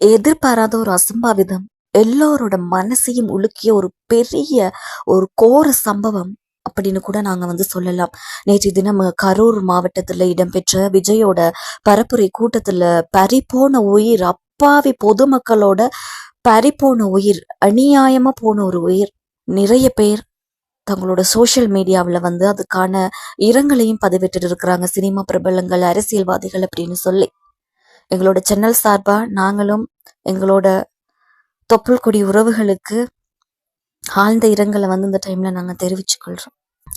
எதிர்பாராத ஒரு அசம்பாவிதம் எல்லோரோட மனசையும் உலுக்கிய ஒரு பெரிய ஒரு கோர சம்பவம் அப்படின்னு கூட நாங்க வந்து சொல்லலாம். நேற்று தினம் கரூர் மாவட்டத்துல இடம்பெற்ற விஜயோட பரப்புரை கூட்டத்துல பறிபோன உயிர் அப்பாவி பொதுமக்களோட பறிபோன உயிர் அநியாயமா போன ஒரு உயிர். நிறைய பேர் தங்களோட சோஷியல் மீடியாவில் வந்து அதுக்கான இரங்கலையும் பதிவிட்டு இருக்கிறாங்க. சினிமா பிரபலங்கள் அரசியல்வாதிகள் அப்படின்னு சொல்லி. எங்களோட சேனல் சார்பாக நாங்களும் எங்களோட தொப்புள் கொடி உறவுகளுக்கு ஆழ்ந்த இரங்கலை வந்து இந்த டைமில் நாங்கள் தெரிவிச்சுக்கொள்கிறோம்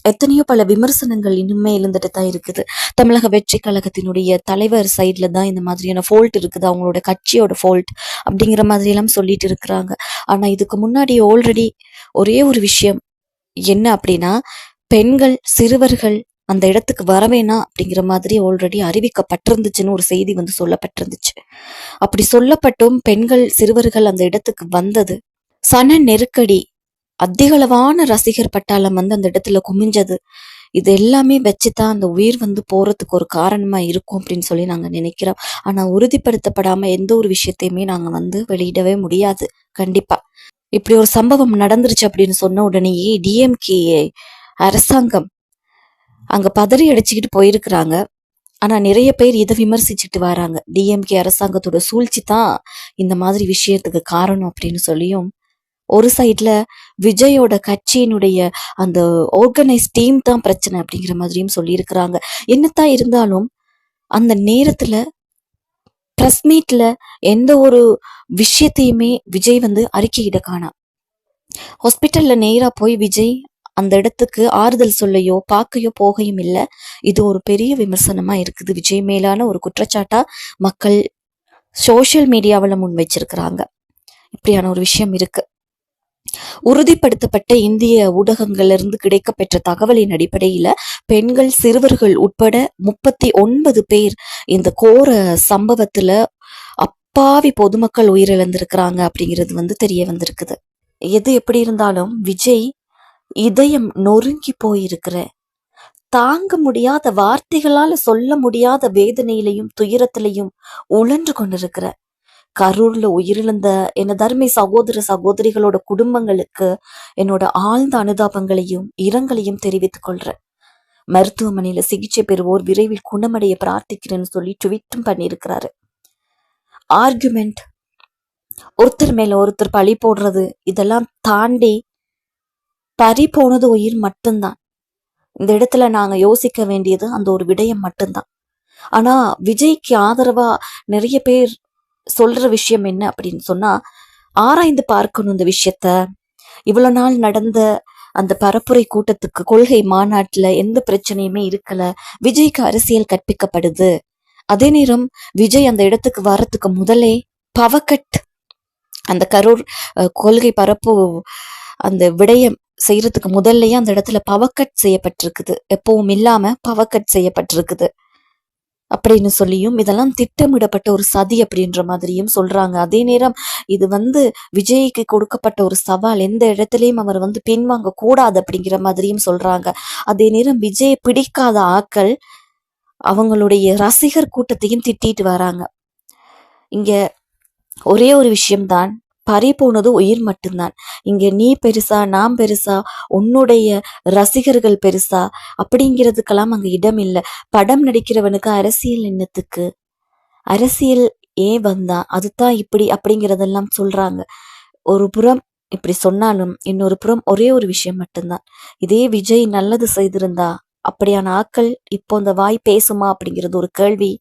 எத்தனையோ பல விமர்சனங்கள் இன்னுமே இருந்துட்டு தான் இருக்குது. தமிழக வெற்றி கழகத்தினுடைய தலைவர் சைட்ல தான் இந்த மாதிரியான ஃபோல்ட் இருக்குது. அவங்களோட கட்சியோட ஃபோல்ட் அப்படிங்கிற மாதிரி எல்லாம் சொல்லிட்டு இருக்கிறாங்க. ஆனா இதுக்கு முன்னாடி ஆல்ரெடி ஒரே ஒரு விஷயம் என்ன அப்படின்னா பெண்கள் சிறுவர்கள் அந்த இடத்துக்கு வரவேணா அப்படிங்கிற மாதிரி ஆல்ரெடி அறிவிக்கப்பட்டிருந்துச்சுன்னு ஒரு செய்தி வந்து சொல்லப்பட்டிருந்துச்சு. அப்படி சொல்லப்பட்டும் பெண்கள் சிறுவர்கள் அந்த இடத்துக்கு வந்தது. சன நெருக்கடி அதிகளவான ரசிகர் பட்டாளம் வந்து அந்த இடத்துல குமிஞ்சது. இது எல்லாமே வச்சுதான் அந்த உயிர் வந்து போறதுக்கு ஒரு காரணமா இருக்கும் அப்படின்னு சொல்லி நாங்க நினைக்கிறோம். ஆனா உறுதிப்படுத்தப்படாம எந்த ஒரு விஷயத்தையுமே நாங்க வந்து வெளியிடவே முடியாது. கண்டிப்பா. இப்படி ஒரு சம்பவம் நடந்துருச்சு அப்படின்னு சொன்ன உடனேயே டிஎம்கே அரசாங்கம் அங்கே பதறி அடிச்சுக்கிட்டு போயிருக்கிறாங்க. ஆனால் நிறைய பேர் இதை விமர்சிச்சுட்டு வராங்க. டிஎம்கே அரசாங்கத்தோட சூழ்ச்சி தான் இந்த மாதிரி விஷயத்துக்கு காரணம் அப்படின்னு சொல்லியும் ஒரு சைட்ல விஜயோட கட்சியினுடைய அந்த ஆர்கனைஸ் டீம் தான் பிரச்சனை அப்படிங்கிற மாதிரியும் சொல்லியிருக்கிறாங்க. என்னத்தான் இருந்தாலும் அந்த நேரத்துல பிரஸ் மீட்ல எந்த ஒரு விஷயத்தையுமே விஜய் வந்து அறிக்கையிட காணாம் ஹாஸ்பிட்டல்ல நேரா போய் விஜய் அந்த இடத்துக்கு ஆறுதல் சொல்லையோ பார்க்கையோ போகையும் இல்லை. இது ஒரு பெரிய விமர்சனமா இருக்குது. விஜய் மேலான ஒரு குற்றச்சாட்டா மக்கள் சோஷியல் மீடியாவில் முன் வச்சிருக்கிறாங்க. இப்படியான ஒரு விஷயம் இருக்கு. உறுதிப்படுத்தப்பட்ட இந்திய ஊடகங்களிலிருந்து கிடைக்கப்பெற்ற தகவலின் அடிப்படையில பெண்கள் சிறுவர்கள் உட்பட முப்பத்தி ஒன்பது பேர் இந்த கோர சம்பவத்துல அப்பாவி பொதுமக்கள் உயிரிழந்திருக்கிறாங்க அப்படிங்கிறது வந்து தெரிய வந்திருக்குது. எது எப்படி இருந்தாலும் விஜய் இதயம் நொறுங்கி போயிருக்கிற. தாங்க முடியாத வார்த்தைகளால சொல்ல முடியாத வேதனையிலையும் துயரத்திலையும் உழன்று கொண்டிருக்கிற. கரூர்ல உயிரிழந்த என் தர்மை சகோதர சகோதரிகளோட குடும்பங்களுக்கு என்னோட ஆழ்ந்த அனுதாபங்களையும் இரங்கலையும் தெரிவித்துக் கொள்றேன் மருத்துவமனையில சிகிச்சை பெறுவோர் விரைவில் குணமடைய பிரார்த்திக்கிறேன்னு சொல்லி ட்வீட்டும் பண்ணியிருக்கிறாரு. ஆர்குமெண்ட். ஒருத்தர் மேல ஒருத்தர் பழி போடுறது இதெல்லாம் தாண்டி பறி போனது உயிர் மட்டும்தான். இந்த இடத்துல நாங்க யோசிக்க வேண்டியது அந்த ஒரு விடயம் மட்டும்தான். ஆனா விஜய்க்கு ஆதரவா நிறைய பேர் சொல்ற விஷயம் என்ன அப்படின்னு சொன்னா ஆராய்ந்து பார்க்கணும் இந்த விஷயத்த. இவ்வளவு நாள் நடந்த அந்த பரப்புரை கூட்டத்துக்கு கொள்கை மாநாட்டுல எந்த பிரச்சனையுமே இருக்கல. விஜய்க்கு அரசியல் கற்பிக்கப்படுது. அதே நேரம் விஜய் அந்த இடத்துக்கு வர்றதுக்கு முதலே பவக்கட் அந்த கரூர் கொள்கை பரப்பு அந்த விடயம் செய்யறதுக்கு முதல்லயே அந்த இடத்துல பவர்கட் செய்யப்பட்டிருக்குது. எப்பவும் இல்லாம பவக்கட் செய்யப்பட்டிருக்குது. அப்படின்னு சொல்லியும் இதெல்லாம் திட்டமிடப்பட்ட ஒரு சதி அப்படின்ற மாதிரியும் சொல்றாங்க. அதே நேரம் இது வந்து விஜய்க்கு கொடுக்கப்பட்ட ஒரு சவால் எந்த இடத்துலயும் அவர் வந்து பின்வாங்க கூடாது அப்படிங்கிற மாதிரியும் சொல்றாங்க. அதே நேரம் விஜய் பிடிக்காத ஆக்கள் அவங்களுடைய ரசிகர் கூட்டத்தையும் திட்டிட்டு வராங்க. இங்க ஒரே ஒரு விஷயம்தான். பறி போனது உயிர் மட்டும்தான். இங்க நீ பெருசா நான் பெருசா உன்னுடைய ரசிகர்கள் பெருசா அப்படிங்கிறதுக்கெல்லாம் அங்க இடம் இல்லை. படம் நடிக்கிறவனுக்கு அரசியல் எண்ணத்துக்கு அரசியல் ஏன் வந்தா? அதுதான் இப்படி அப்படிங்கிறதெல்லாம் சொல்றாங்க. ஒரு புறம் இப்படி சொன்னாலும் இன்னொரு புறம் ஒரே ஒரு விஷயம் மட்டும்தான். இதே விஜய் நல்லது செய்திருந்தா அப்படியான ஆக்கள் இப்போ இந்த வாய் பேசுமா அப்படிங்கிறது ஒரு கேள்வி.